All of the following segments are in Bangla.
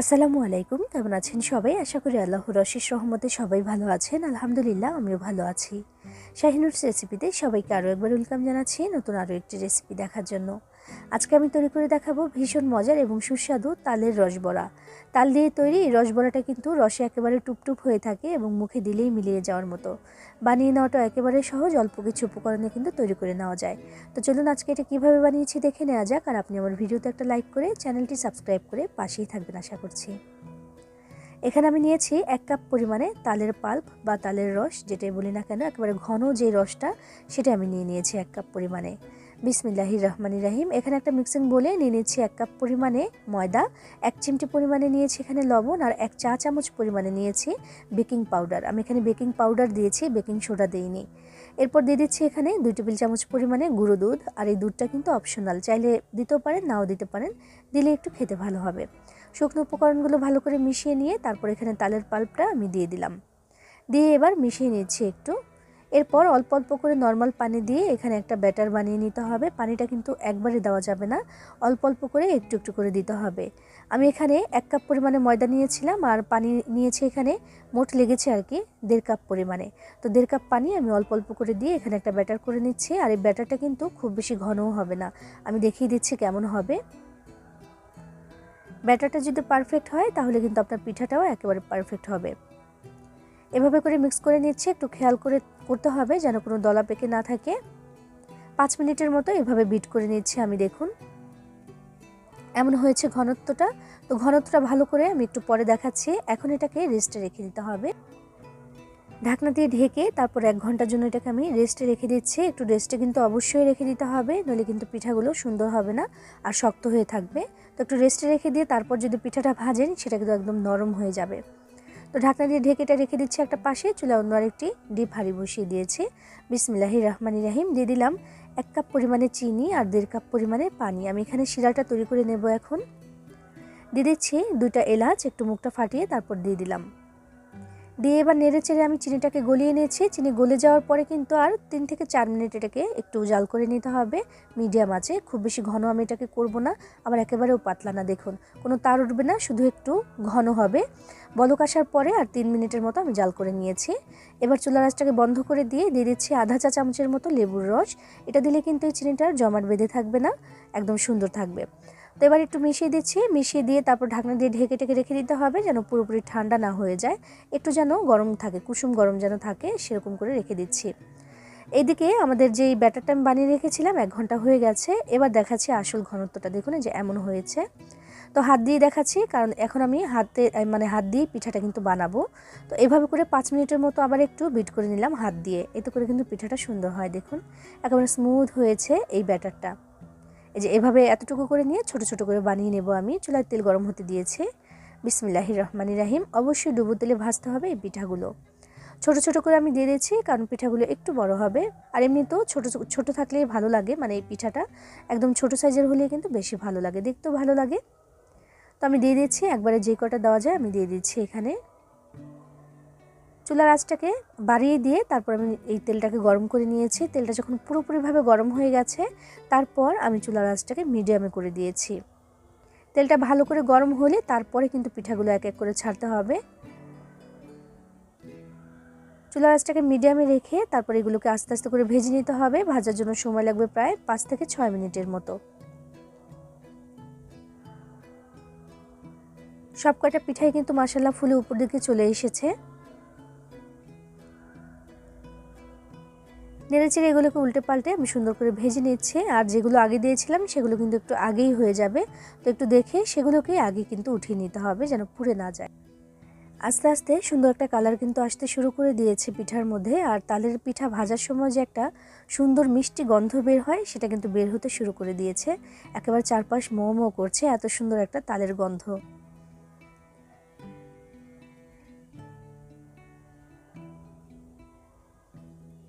আসসালামু আলাইকুম, কেমন আছেন সবাই? আশা করি আল্লাহ রশিস রহমতে সবাই ভালো আছেন। আলহামদুলিল্লাহ, আমিও ভালো আছি। শাহিনুর রেসিপিতে সবাইকে আরও একবার ওয়েলকাম জানাচ্ছি নতুন আরও একটি রেসিপি দেখার জন্য। আজকে আমি তৈরি করে দেখাবো ভীষণ মজার এবং সুস্বাদু তালের রসবড়া। তাল দিয়ে তৈরি এই রসবড়াটা কিন্তু রসে একেবারে টুপটুপ হয়ে থাকে এবং মুখে দিলেই মিলিয়ে যাওয়ার মতো। বানিয়ে নেওয়াটা একেবারে সহজ, অল্প কিছু উপকরণে কিন্তু তৈরি করে নেওয়া যায়। তো চলুন আজকে এটা কীভাবে বানিয়েছি দেখে নেওয়া যাক আর আপনি আমার ভিডিওতে একটা লাইক করে চ্যানেলটি সাবস্ক্রাইব করে পাশেই থাকবেন আশা করছি। এখানে আমি নিয়েছি এক কাপ পরিমাণে তালের পাল্প বা তালের রস, যেটাই বলি না কেন, একেবারে ঘন যে রসটা, সেটা আমি নিয়ে নিয়েছি এক কাপ পরিমাণে। বিসমিল্লাহি রহমানি রাহিম। এখানে একটা মিক্সিং বলে নিয়ে নিয়েছি এক কাপ পরিমাণে ময়দা, এক চিমটি পরিমাণে নিয়েছি এখানে লবণ আর এক চা চামচ পরিমাণে নিয়েছি বেকিং পাউডার আমি এখানে বেকিং পাউডার দিয়েছি বেকিং সোডা দিইনি। এরপর দিয়ে দিচ্ছি এখানে দুই টেবিল চামচ পরিমাণে গুঁড়ো দুধ আর এই দুধটা কিন্তু অপশনাল চাইলে দিতেও পারেন, নাও দিতে পারেন, দিলে একটু খেতে ভালো হবে। শুকনো উপকরণগুলো ভালো করে মিশিয়ে নিয়ে তারপর এখানে তালের পাল্পটা আমি দিয়ে দিলাম। দিয়ে এবার মিশিয়ে নিচ্ছি একটু এরপর অল্প অল্প করে নর্মাল পানি দিয়ে এখানে একটা ব্যাটার বানিয়ে নিতে হবে। পানিটা কিন্তু একবারে দেওয়া যাবে না। অল্প অল্প করে একটু একটু করে দিতে হবে। আমি এখানে এক কাপ পরিমাণে ময়দা নিয়েছিলাম আর পানি নিয়েছি এখানে মোট লেগেছে আর কি দেড় কাপ পরিমাণে। তো দেড় কাপ পানি আমি অল্প অল্প করে দিয়ে এখানে একটা ব্যাটার করে নিচ্ছি আর এই ব্যাটারটা কিন্তু খুব বেশি ঘনও হবে না। আমি দেখিয়ে দিচ্ছি কেমন হবে। ব্যাটারটা যদি পারফেক্ট হয় তাহলে কিন্তু আপনার পিঠাটাও একেবারে পারফেক্ট হবে। এভাবে করে মিক্স করে নিচ্ছে, একটু খেয়াল করে করতে হবে যেন কোনো দলা পেকে না থাকে। পাঁচ মিনিটের মতো এভাবে বিট করে নিচ্ছি আমি, দেখুন। এমন হয়েছে ঘনত্বটা। তো ঘনত্বটা ভালো করে আমি একটু পরে দেখাচ্ছি। এখন এটাকে রেস্টে রেখে দিতে হবে। ঢাকনা দিয়ে ঢেকে তারপর এক ঘণ্টার জন্য এটাকে আমি রেস্টে রেখে দিচ্ছি। একটু রেস্টে কিন্তু অবশ্যই রেখে দিতে হবে, নইলে কিন্তু পিঠাগুলো সুন্দর হবে না আর শক্ত হয়ে থাকবে। তো একটু রেস্টে রেখে দিয়ে তারপর যদি পিঠাটা ভাজেন, সেটা কিন্তু একদম নরম হয়ে যাবে। তো ঢাকনা দিয়ে ঢেকেটা রেখে দিচ্ছি একটা পাশে, চুলা অন্য আরেকটি ডিপ হাঁড়ি বসিয়ে দিয়েছি। বিসমিল্লাহি রহমানি রাহিম, দিয়ে দিলাম এক কাপ পরিমাণে চিনি আর দেড় কাপ পরিমাণে পানি। আমি এখানে শিরাটা তৈরি করে নেব এখন। দিয়ে দিচ্ছি দুইটা এলাচ, একটু মুখটা ফাটিয়ে তারপর দিয়ে দিলাম। দিয়ে এবার নেড়ে চেড়ে আমি চিনিটাকে গলিয়ে নিয়েছি। চিনি গলে যাওয়ার পরে কিন্তু আর তিন থেকে চার মিনিট এটাকে একটু জাল করে নিতে হবে। মিডিয়াম আছে, খুব বেশি ঘন আমি এটাকে করব না। আবার একেবারেও পাতলা না, দেখুন। কোনো তার উঠবে না, শুধু একটু ঘন হবে। বলক আসার পরে আর তিন মিনিটের মতো আমি জাল করে নিয়েছি। এবার চুলা রাসটাকে বন্ধ করে দিয়ে দিয়ে দিচ্ছি আধা চা চামচের মতো লেবুর রস। এটা দিলে কিন্তু এই চিনিটার জমাট বেঁধে থাকবে না, একদম সুন্দর থাকবে। তো এবার একটু মিশিয়ে দিচ্ছি। মিশিয়ে দিয়ে তারপর ঢাকনা দিয়ে ঢেকে টেকে রেখে দিতে হবে যেন পুরোপুরি ঠান্ডা না হয়ে যায়। একটু যেন গরম থাকে, কুসুম গরম যেন থাকে, সেরকম করে রেখে দিচ্ছি। এইদিকে আমাদের যেই ব্যাটারটা আমি বানিয়ে রেখেছিলাম, এক ঘণ্টা হয়ে গেছে। এবার দেখাচ্ছি আসল ঘনত্বটা। দেখুন যে এমন হয়েছে। তো হাত দিয়ে দেখাচ্ছি, কারণ এখন আমি হাতে মানে হাত দিয়ে পিঠাটা কিন্তু বানাবো। তো এভাবে করে পাঁচ মিনিটের মতো আবার একটু বিট করে নিলাম হাত দিয়ে। এতে করে কিন্তু পিঠাটা সুন্দর হয়। দেখুন, একেবারে স্মুথ হয়েছে এই ব্যাটারটা। এই যে এভাবে এতটুকু করে নিয়ে ছোট ছোট করে বানিয়ে নেব আমি। চুলার তেল গরম হতে দিয়েছি। বিসমিল্লাহির রহমানি রাহিম। অবশ্যই ডুবো তেলে ভাজতে হবে এই পিঠাগুলো। ছোট ছোট করে আমি দিয়ে দিচ্ছি কারণ পিঠাগুলো একটু বড় হবে। আর এমনিতেও ছোট ছোট থাকলেই ভালো লাগে মানে এই পিঠাটা একদম ছোট সাইজের হলে কিন্তু বেশি ভালো লাগে, দেখতেও ভালো লাগে। তো আমি দিয়ে দিচ্ছি একবারে যে কটা দেওয়া যায় আমি দিয়ে দিচ্ছি এখানে। চুলার আঁচটাকে বাড়িয়ে দিয়ে তারপর আমি এই তেলটাকে গরম করে নিয়েছি। তেলটা যখন পুরোপুরিভাবে গরম হয়ে গেছে, তারপর আমি চুলার আঁচটাকে মিডিয়ামে করে দিয়েছি। তেলটা ভালো করে গরম হলে তারপরে কিন্তু পিঠাগুলো এক এক করে ছাড়তে হবে। চুলার আঁচটাকে মিডিয়ামে রেখে তারপর এগুলোকে আস্তে আস্তে করে ভেজে নিতে হবে। ভাজার জন্য সময় লাগবে প্রায় পাঁচ থেকে ছয় মিনিটের মতো। সব কয়টা পিঠাই কিন্তু মাসাল্লা ফুলে উপর দিকে চলে এসেছে। নেড়ে চেড়ে এগুলোকে উল্টে পাল্টে আমি সুন্দর করে ভেজে নিচ্ছি। আর যেগুলো আগে দিয়েছিলাম, সেগুলো কিন্তু একটু আগেই হয়ে যাবে। তো একটু দেখে সেগুলোকে আগে কিন্তু উঠিয়ে নিতে হবে যেন পুড়ে না যায়। আস্তে আস্তে সুন্দর একটা কালার কিন্তু আসতে শুরু করে দিয়েছে পিঠার মধ্যে। আর তালের পিঠা ভাজার সময় যে একটা সুন্দর মিষ্টি গন্ধ বের হয়, সেটা কিন্তু বের হতে শুরু করে দিয়েছে। একেবারে চারপাশ মোমো করছে, এত সুন্দর একটা তালের গন্ধ।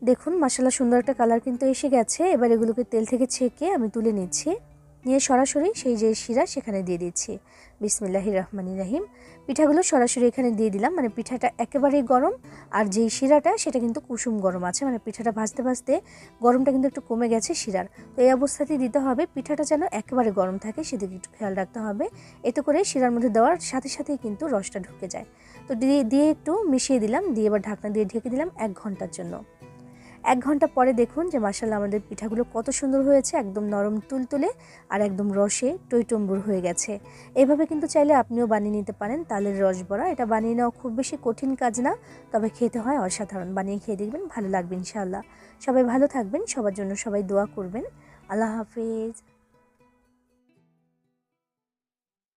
দেখুন মশলা সুন্দর একটা কালার কিন্তু এসে গেছে। এবার এগুলোকে তেল থেকে ছেঁকে আমি তুলে নিচ্ছি। নিয়ে সরাসরি সেই যে শিরা সেখানে দিয়ে দিচ্ছি। বিসমিল্লাহির রহমানির রাহিম। পিঠাগুলো সরাসরি এখানে দিয়ে দিলাম। মানে পিঠাটা একেবারেই গরম। আর যেই শিরাটা, সেটা কিন্তু কুসুম গরম আছে। মানে পিঠাটা ভাজতে ভাজতে গরমটা কিন্তু একটু কমে গেছে শিরার। তো এই অবস্থাতেই দিতে হবে। পিঠাটা যেন একেবারে গরম থাকে, সেদিকে একটু খেয়াল রাখতে হবে। এতে করে শিরার মধ্যে দেওয়ার সাথে সাথেই কিন্তু রসটা ঢুকে যায়। তো দিয়ে দিয়ে একটু মিশিয়ে দিলাম। দিয়ে এবার ঢাকনা দিয়ে ঢেকে দিলাম এক ঘণ্টার জন্য। এক ঘণ্টা পরে দেখুন যে মার্শাল্লাহ আমাদের পিঠাগুলো কত সুন্দর হয়েছে, একদম নরম তুলতুলে আর একদম রসে টইটম্বুর হয়ে গেছে। এভাবে কিন্তু চাইলে আপনিও বানিয়ে নিতে পারেন তালের রস বড়া। এটা বানিয়ে নেওয়া খুব বেশি কঠিন কাজ না, তবে খেতে হয় অসাধারণ। বানিয়ে খেয়ে দেখবেন ভালো লাগবে ইনশাআল্লাহ। সবাই ভালো থাকবেন, সবার জন্য সবাই দোয়া করবেন। আল্লাহ হাফিজ।